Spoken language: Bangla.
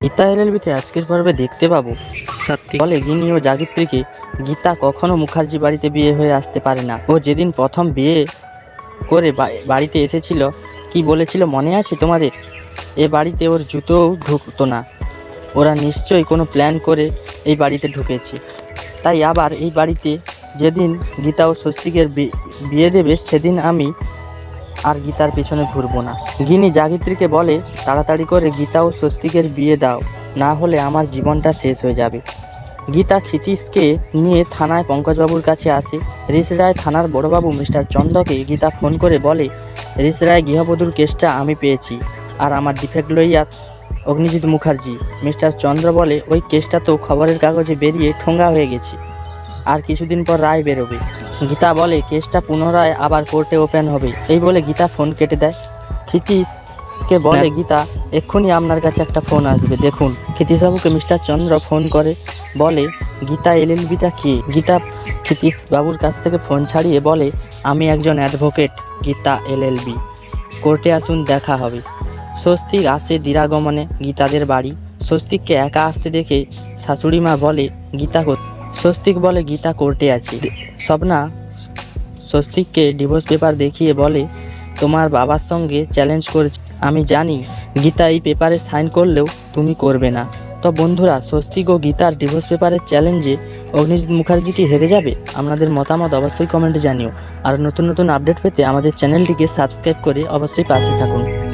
গীতা এলএলবিতে আজকের পর্বে দেখতে পাবো। সত্যি। বলে গিনি ও জাগিত্রীকে গীতা কখনো মুখার্জি বাড়িতে বিয়ে হয়ে আসতে পারে না? ও যেদিন প্রথম বিয়ে করে বাড়িতে এসেছিল কি বলেছিল মনে আছে তোমাদের? এ বাড়িতে ওর জুতোও ঢুকতো না। ওরা নিশ্চয়ই কোনো প্ল্যান করে এই বাড়িতে ঢুকেছে। তাই আবার এই বাড়িতে যেদিন গীতা ও স্বস্তিকের বিয়ে দেবে সেদিন আমি আর গীতার পেছনে ঘুরবো না। গিনি জাগিত্রীকে বলে, তাড়াতাড়ি করে গীতা ও স্বস্তিকের বিয়ে দাও, না হলে আমার জীবনটা শেষ হয়ে যাবে। গীতা ক্ষিতীশকে নিয়ে থানায় পঙ্কজবাবুর কাছে আসে। ঋষ রায় থানার বড়বাবু মিস্টার চন্দ্রকে গীতা ফোন করে বলে ঋষ রায়, গৃহবধূর কেসটা আমি পেয়েছি, আর আমার ডিফেক্ট লইয়া অগ্নিজিৎ মুখার্জি। মিস্টার চন্দ্র বলে, ওই কেসটা তো খবরের কাগজে বেরিয়ে ঠোঙ্গা হয়ে গেছে, আর কিছুদিন পর রায় বেরোবে। গীতা বলে কেসটা পুনরায় আবার কোর্টে ওপেন হবে। এই বলে গীতা ফোন কেটে দেয়। ক্ষিতীশকে বলে গীতা এক্ষুনি আপনার কাছে একটা ফোন আসবে দেখুন। ক্ষিতীশবাবুকে মিস্টার চন্দ্র ফোন করে বলে গীতা এল এলএলবিটা কে? গীতা ক্ষিতীশ বাবুর কাছ থেকে ফোন ছাড়িয়ে বলে আমি একজন অ্যাডভোকেট গীতা এল এলএলবি। কোর্টে আসুন দেখা হবে। স্বস্তিক আসে দিরাগমনে গীতাদের বাড়ি। স্বস্তিককে একা আসতে দেখে শাশুড়ি মা বলে গীতা স্বস্তিক বলে গীতা কোর্টে আছে। স্বপ্না স্বস্তিককে ডিভোর্স পেপার দেখিয়ে বলে, তোমার বাবার সঙ্গে চ্যালেঞ্জ করেছে। আমি জানি গীতা এই পেপারে সাইন করলেও তুমি করবে না। তো বন্ধুরা, স্বস্তিক ও গীতার ডিভোর্স পেপারের চ্যালেঞ্জে অগ্নিজিৎ মুখার্জি কি হেরে যাবে? আপনাদের মতামত অবশ্যই কমেন্টে জানিও। আর নতুন নতুন আপডেট পেতে আমাদের চ্যানেলটিকে সাবস্ক্রাইব করে অবশ্যই পাশে থাকুন।